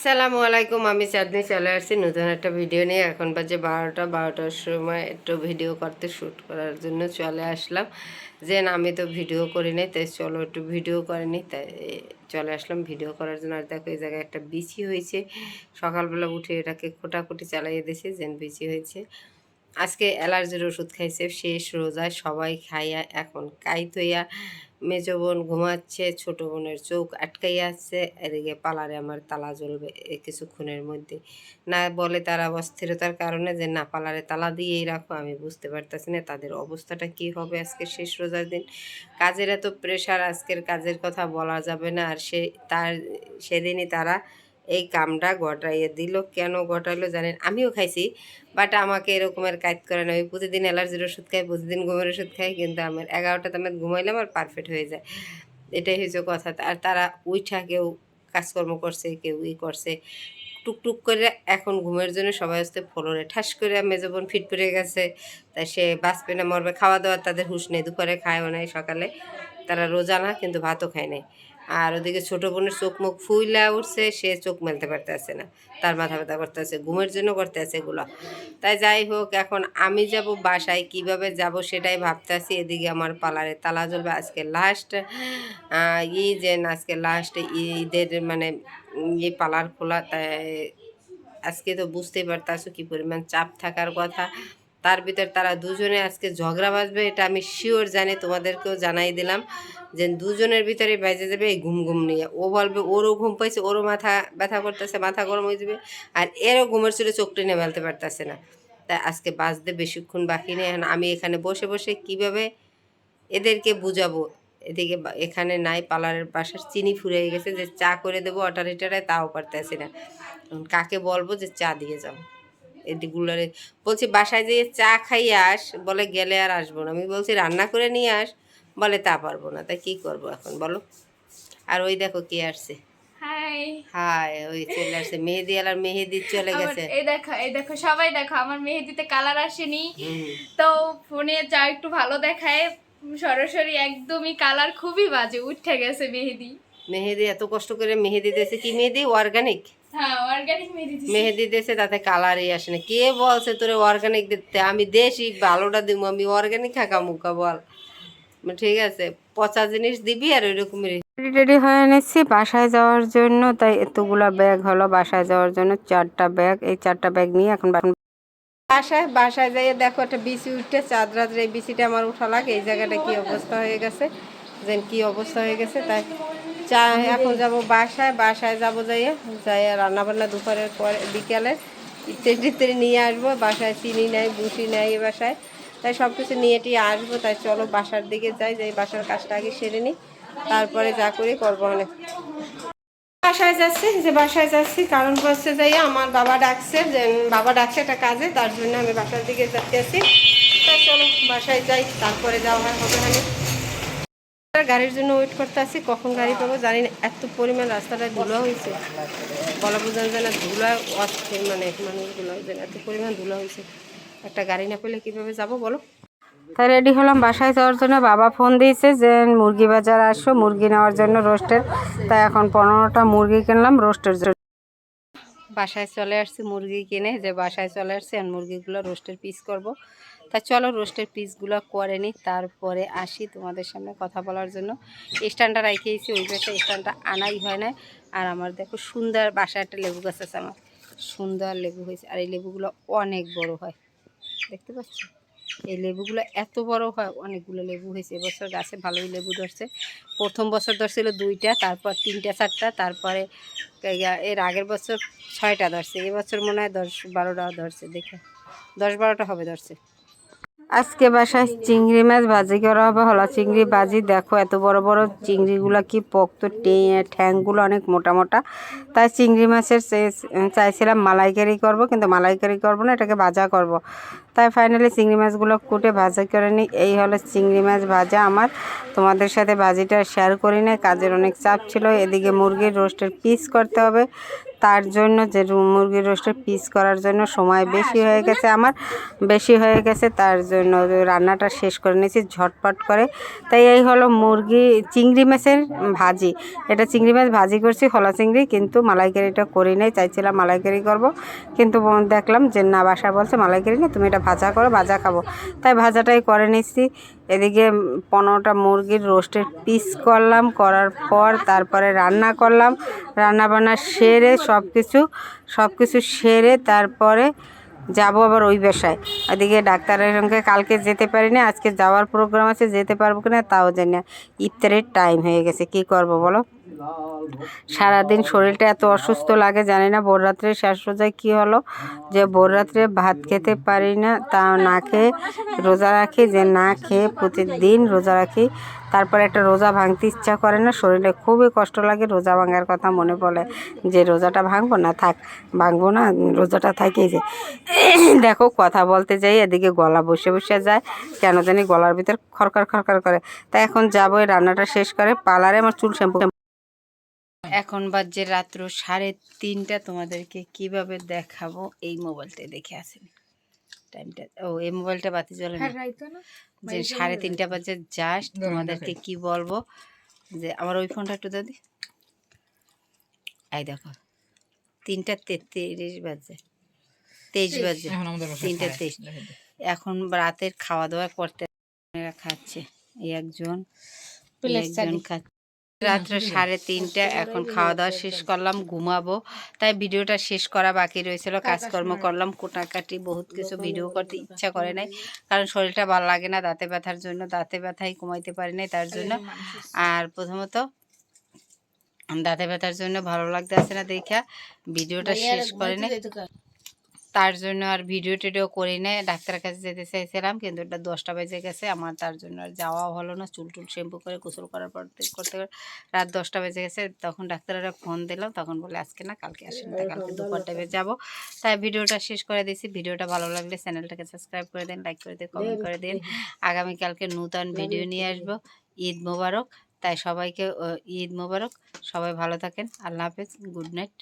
আসসালামু আলাইকুম, আমি চাঁদনি চলে আসছি নতুন একটা ভিডিও নিয়ে। এখন বাজে বারোটা, বারোটার সময় একটু ভিডিও করতে শ্যুট করার জন্য চলে আসলাম। যে আমি তো ভিডিও করি নাই, তাই চলো একটু ভিডিও করিনি তাই চলে আসলাম ভিডিও করার জন্য। আর দেখো, এই জায়গায় একটা বিচি হয়েছে। সকালবেলা উঠে এটাকে কোটাকুটি চালাইয়ে দিয়েছে, যেন বিচি হয়েছে। আজকে অ্যালার্জির ওষুধ খাইছে, শেষ রোজায় সবাই খাইয়া এখন কাইতইয়া মেজো বোন ঘুমাচ্ছে, ছোট বোনের চোখ আটকাই আসছে এদিকে পালারে আমার তালা জ্বলবে কিছুক্ষণের মধ্যে। না বলে তারা অস্থিরতার কারণে যে, না, পালারে তালা দিয়েই রাখো, আমি বুঝতে পারতেছি না তাদের অবস্থাটা কি হবে আজকে শেষ রোজার দিন। কাজের এত প্রেশার আজকের কাজের কথা বলা যাবে না, আর সে তার, সেদিনই তারা এই কামটা ঘটাইয়ে দিল। কেন ঘটাইলো জানেন? আমিও খাইছি বাট আমাকে এরকমের কাজ করে না। আমি প্রতিদিন অ্যালার্জির ওষুধ খাই, প্রতিদিন ঘুমের ওষুধ খাই, কিন্তু আমার এগারোটাতে আমি ঘুমাইলে আমার পারফেক্ট হয়ে যায়। এটাই হয়েছে কথা। আর তারা উইঠা কেউ কাজকর্ম করছে, কেউ ই করছে। টুকটুক করে এখন ঘুমের জন্য সবাই আসতে ফলরে। ঠাস করে মেজবন ফিট পড়ে গেছে, তাই সে বাঁচবে না, মরবে। খাওয়া দাওয়া তাদের হুঁশ নেই, দুপুরে খায়ও নাই, সকালে। তারা রোজা না, কিন্তু ভাতও খায় নাই। আর ওদিকে ছোট বোনের চোখ মুখ ফুইলা উঠছে, সে চোখ মেলতে পারতেছে না। তার মাথা ব্যথা করতেছে, ঘুমের জন্য করতে আছে এগুলো। তাই যাই হোক, এখন আমি যাব বাসায়, কীভাবে যাব সেটাই ভাবতেছি। এদিকে আমার পালারে তালা জ্বলবে আজকে লাস্ট ই যে আজকে লাস্ট ঈদের মানে ই পালার খোলা। তাই আজকে তো বুঝতেই পারতাছো কি পরিমাণ চাপ থাকার কথা। তার ভিতর তারা দুজনে আজকে ঝগড়া বাজবে এটা আমি শিওর জানি, তোমাদেরকেও জানাই দিলাম যে দুজনের ভিতরে বেজে যাবে এই ঘুম ঘুম নিয়ে। ও বলবে, ওরও ঘুম পাইছে, ওরও মাথা ব্যথা করতেছে, মাথা গরম হয়ে যাবে, আর এরও ঘুমের চলে চোখ টেনে মেলতে পারতেছে না। তাই আজকে বাজতে বেশিক্ষণ বাকি নেই, এখন আমি এখানে বসে বসে কীভাবে এদেরকে বুঝাবো? এদিকে এখানে নাই, পার্লারের বাসার চিনি ফুরিয়ে গেছে, যে চা করে দেবো অটারিটারে তাও পারতেছি না। কাকে বলব যে চা দিয়ে যাও। এদিকগুলোরে বলছি বাসায় যেয়ে চা খাইয়ে আস। বলে গেলে আর আসব না। আমি বলছি রান্না করে নিয়ে আস। বলে তা পারব না। তাই কি করব এখন? বলো। আর ওই দেখো কে আসছে। হাই। ওই চলে আসছে। মেহেদি আলার মেহেদি চলে গেছে। এই দেখো এই দেখো সবাই দেখো আমার মেহেদিতে কালার আসেনি। তো ফোনে যা একটু ভালো দেখায়। সরাসরি একদমই কালার খুবই বাজে উঠে গেছে মেহেদি। মেহেদি এত কষ্ট করে মেহেদি দিয়েছে। কি মেহেদি? অর্গানিক মেহেদি দিছি। মেহেদি দিয়েছে তাতে কালারই আসে না। কে বলছে তোরে অর্গানিক দিতে? আমি দেশি ভালোটা দিব আমি অর্গানিক খাকা মুখা বল। ঠিক আছে পচা জিনিস দিবি আর ওইরকমই রেডি। হয়ে নিচ্ছি বাসায় যাওয়ার জন্য। তাই এতগুলা ব্যাগ হলো বাসায় যাওয়ার জন্য চারটা ব্যাগ এই চারটা ব্যাগ নিয়ে এখন বাসায় বাসায় যাইয়ে দেখো একটা বিচি উঠতে চাঁদ রাত্রে এই বিচিটা আমার উঠা লাগে এই জায়গাটা কি অবস্থা হয়ে গেছে। যেন কি অবস্থা হয়ে গেছে, তাই চা এখন যাব বাসায় বাসায় যাব যাইয়ে যাইয়ে রান্না বান্না দুপুরের পরে, বিকেলে ইত্যাদি টিত্যাদি নিয়ে আসব, বাসায় চিনি নাই বুসি নাই এ বাসায়, তাই সব কিছু নিয়ে টিয়ে আসব, তাই চলো বাসার দিকে যাই যাই বাসার কাজটা আগে সেরে নিই, তারপরে যা করি করব অনেক। বাসায় যাচ্ছি যে বাসায় যাচ্ছি, কারণ হচ্ছে যাই আমার বাবা ডাকছে, যে বাবা ডাকছে একটা কাজে, তার জন্য আমি বাসার দিকে যাচ্ছি তা চলো বাসায় যাই, তারপরে যাওয়া হবে মানে গাড়ির জন্য ওয়েট করতে আছি কখন গাড়ি পাবো জানি না। এত পরিমাণ রাস্তাটা ধুলো হয়েছে। বলা বোঝানো যায় না ধুলা অস্থির মানে মানুষগুলো যে এত পরিমাণ ধুলো হয়েছে। একটা গাড়ি না পেলে কীভাবে যাব বলো? তাই রেডি হলাম বাসায় যাওয়ার জন্য। বাবা ফোন দিয়েছে যে মুরগি বাজার আসো মুরগি নেওয়ার জন্য রোস্টের তাই এখন পনেরোটা মুরগি কিনলাম রোস্টের জন্য। বাসায় চলে আসছি মুরগি কিনে যে বাসায় চলে আসছি আর মুরগিগুলো রোস্টের পিস করব। তা চলো রোস্টের পিসগুলো করে নিই তারপরে আসি তোমাদের সামনে কথা বলার জন্য। স্ট্যান্ডটা রেখেছি, ওই পাশে স্ট্যান্ডটা আনাই হয় না আর আমার দেখো সুন্দর বাসায় একটা লেবু গাছ আছে আমার, সুন্দর লেবু হয়েছে। আর এই লেবুগুলো অনেক বড় হয়, দেখতে পাচ্ছ? এই লেবুগুলো এত বড় হয়, অনেকগুলো লেবু হয়েছে। এবছর গাছে ভালোই লেবু ধরছে। প্রথম বছর ধরছিল দুইটা, তারপর তিনটা, চারটা, তারপরে এর আগের বছর ছয়টা ধরছে। এবছর মনে হয় দশ বারোটা ধরছে, দেখে। দশ বারোটা হবে ধরছে। আজকে বাসায় চিংড়ি মাছ ভাজি করা হবে। হলা চিংড়ি ভাজি। দেখো এত বড় বড় চিংড়িগুলো কি পোক্ত ঠ্যাংগুলো অনেক মোটা মোটা। তাই চিংড়ি মাছের চাইছিলাম মালাইকারি করব, কিন্তু মালাইকারি করব না, এটাকে ভাজা করব। তাই ফাইনালি চিংড়ি মাছগুলো কুটে ভাজা করে নিই। এই হলো চিংড়ি মাছ ভাজা আমার। তোমাদের সাথে ভাজিটা শেয়ার করি না কাজের অনেক চাপ ছিল। এদিকে মুরগির রোস্টের পিস করতে হবে। তার জন্য যে মুরগির রোস্টের পিস করার জন্য সময় বেশি হয়ে গেছে আমার বেশি হয়ে গেছে তার জন্য রান্নাটা শেষ করে নিয়েছি ঝটপট করে। তাই এই হলো মুরগি চিংড়ি মাছের ভাজি। এটা চিংড়ি মাছ ভাজি করছি হলা চিংড়ি কিন্তু মালাইকারিটা করি নাই চাইছিলাম মালাইকারি করব। কিন্তু দেখলাম যে না বাসা বলছে মালাইকারি না তুমি এটা ভাজা করো ভাজা খাব। তাই ভাজাটাই করে নিচ্ছি এদিকে পনেরোটা মুরগির রোস্টের পিস করলাম, করার পর তারপরে রান্না করলাম। রান্না বান্না সেরে সব কিছু সব কিছু সেরে তারপরে যাব আবার ওই বাসায়। ওদিকে ডাক্তারের সঙ্গে কালকে যেতে পারিনি, আজকে যাওয়ার প্রোগ্রাম আছে, যেতে পারব কিনা তাও জানি না। ইফতারের টাইম হয়ে গেছে, কি করব বলো? সারাদিন শরীরটা এত অসুস্থ লাগে, জানি না ভোর রাত্রে শেষ রোজায় কী হলো। যে ভোর রাত্রে ভাত খেতে পারি না, তা না খেয়ে রোজা রাখি, যে না খেয়ে প্রতিদিন রোজা রাখি। তারপরে একটা রোজা ভাঙতে ইচ্ছা করে না, শরীরে খুবই কষ্ট লাগে রোজা ভাঙার কথা মনে পড়ে। যে রোজাটা ভাঙবো না, থাক, ভাঙবো না, রোজাটা থাকেই যে। দেখো, কথা বলতে যাই, এদিকে গলা বসে বসে যায়, কেন জানি গলার ভিতর খরকার খরকার করে। তাই এখন যাব রান্নাটা শেষ করে, পার্লারে আমার চুল শ্যাম্পু এখন বাজে রাত্র সাড়ে তিনটা। তোমাদেরকে কীভাবে দেখাবো? এই মোবাইলটা দেখে আসেন। টাইমটা ও এই মোবাইলটা বাতি জ্বলে না। যে সাড়ে তিনটা বাজে জাস্ট তোমাদেরকে কি বলব? যে আমার ওই ফোনটা একটু দাদি এই দেখো তিনটা তেত্রিশ বাজে। তেইশ বাজে। তিনটা তেইশ। এখন রাতের খাওয়া দাওয়া করতে খাচ্ছে। একজন এই একজন খাচ্ছে। রাত্রে সাড়ে তিনটা এখন খাওয়া দাওয়া শেষ করলাম ঘুমাবো। তাই ভিডিওটা শেষ করা বাকি রয়েছিল কাজকর্ম করলাম কোটাকাটি বহুত কিছু ভিডিও করতে ইচ্ছা করে নাই কারণ শরীরটা ভালো লাগে না দাঁতে ব্যথার জন্য দাঁতে ব্যথাই কমাইতে পারি নাই তার জন্য। আর প্রথমত দাঁতে ব্যথার জন্য ভালো লাগতে লাগতেছে না দেখা ভিডিওটা শেষ করে নাই তার জন্য আর ভিডিও টিডিও করি না ডাক্তারের কাছে যেতে চাইছিলাম কিন্তু এটা দশটা বেজে গেছে। আমার তার জন্য আর যাওয়াও হলো না। চুল টুল শ্যাম্পু করে গোসল করার পর করতে রাত দশটা বেজে গেছে। তখন ডাক্তারেরা ফোন দিলাম তখন বলে আজকে না কালকে আসেন তাই কালকে দুপুর টাইমে যাব। তাই ভিডিওটা শেষ করে দিয়েছি। ভিডিওটা ভালো লাগলে চ্যানেলটাকে সাবস্ক্রাইব করে দিন লাইক করে দিন কমেন্ট করে দিন। আগামীকালকে নূতন ভিডিও নিয়ে আসব। ঈদ মোবারক। তাই সবাইকে ঈদ মোবারক। সবাই ভালো থাকেন। আল্লাহ হাফেজ। Good night.